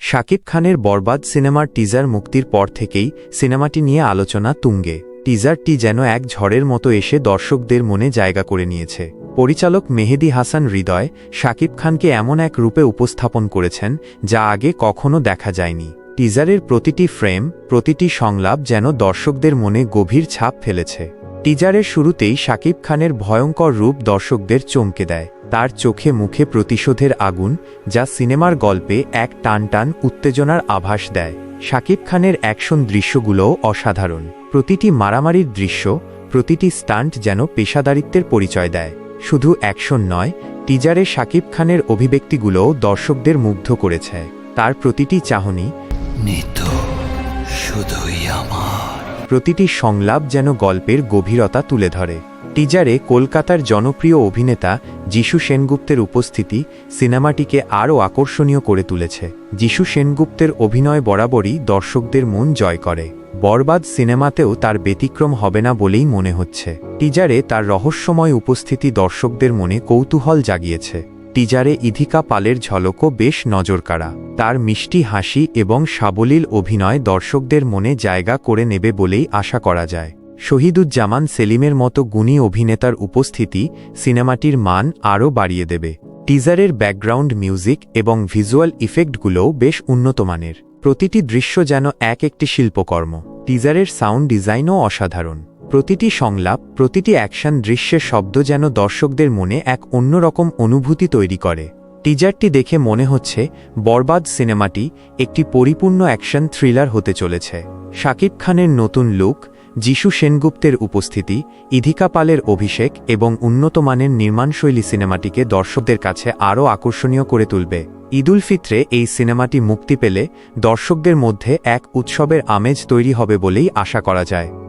শাকিব খানের বরবাদ সিনেমার টিজার মুক্তির পর থেকেই সিনেমাটি নিয়ে আলোচনা তুঙ্গে। টিজারটি যেন এক ঝড়ের মতো এসে দর্শকদের মনে জায়গা করে নিয়েছে। পরিচালক মেহেদি হাসান হৃদয় শাকিব খানকে এমন এক রূপে উপস্থাপন করেছেন যা আগে কখনো দেখা যায়নি। টিজারের প্রতিটি ফ্রেম, প্রতিটি সংলাপ যেন দর্শকদের মনে গভীর ছাপ ফেলেছে। টিজারের শুরুতেই শাকিব খানের ভয়ঙ্কর রূপ দর্শকদের চমকে দেয়। তার চোখে মুখে প্রতিশোধের আগুন, যা সিনেমার গল্পে এক টান টান উত্তেজনার আভাস দেয়। শাকিব খানের অ্যাকশন দৃশ্যগুলোও অসাধারণ। প্রতিটি মারামারির দৃশ্য, প্রতিটি স্টান্ট যেন পেশাদারিত্বের পরিচয় দেয়। শুধু অ্যাকশন নয়, টিজারে শাকিব খানের অভিব্যক্তিগুলোও দর্শকদের মুগ্ধ করেছে। তার প্রতিটি চাহনি শুধুই আমার। প্রতিটি সংলাপ যেন গল্পের গভীরতা তুলে ধরে। টিজারে কলকাতার জনপ্রিয় অভিনেতা যিশু সেনগুপ্তের উপস্থিতি সিনেমাটিকে আরও আকর্ষণীয় করে তুলেছে। যিশু সেনগুপ্তের অভিনয় বরাবরই দর্শকদের মন জয় করে। বরবাদ সিনেমাতেও তার ব্যতিক্রম হবে না বলেই মনে হচ্ছে। টিজারে তার রহস্যময় উপস্থিতি দর্শকদের মনে কৌতূহল জাগিয়েছে। টিজারে ইধিকা পালের ঝলকও বেশ নজরকাড়া। তার মিষ্টি হাসি এবং সাবলীল অভিনয় দর্শকদের মনে জায়গা করে নেবে বলেই আশা করা যায়। শহীদুজ্জামান সেলিমের মতো গুণী অভিনেতার উপস্থিতি সিনেমাটির মান আরও বাড়িয়ে দেবে। টিজারের ব্যাকগ্রাউন্ড মিউজিক এবং ভিজুয়াল ইফেক্টগুলোও বেশ উন্নতমানের প্রতিটি দৃশ্য যেন এক একটি শিল্পকর্ম। টিজারের সাউন্ড ডিজাইনও অসাধারণ। প্রতিটি সংলাপ, প্রতিটি অ্যাকশন দৃশ্যের শব্দ যেন দর্শকদের মনে এক অন্যরকম অনুভূতি তৈরি করে। টিজারটি দেখে মনে হচ্ছে বরবাদ সিনেমাটি একটি পরিপূর্ণ অ্যাকশন থ্রিলার হতে চলেছে। শাকিব খানের নতুন লুক, যিশু সেনগুপ্তের উপস্থিতি, ইধিকা পালের অভিষেক এবং উন্নতমানের নির্মাণশৈলী সিনেমাটিকে দর্শকদের কাছে আরও আকর্ষণীয় করে তুলবে। ঈদুল ফিত্রে এই সিনেমাটি মুক্তি পেলে দর্শকদের মধ্যে এক উৎসবের আমেজ তৈরি হবে বলেই আশা করা যায়।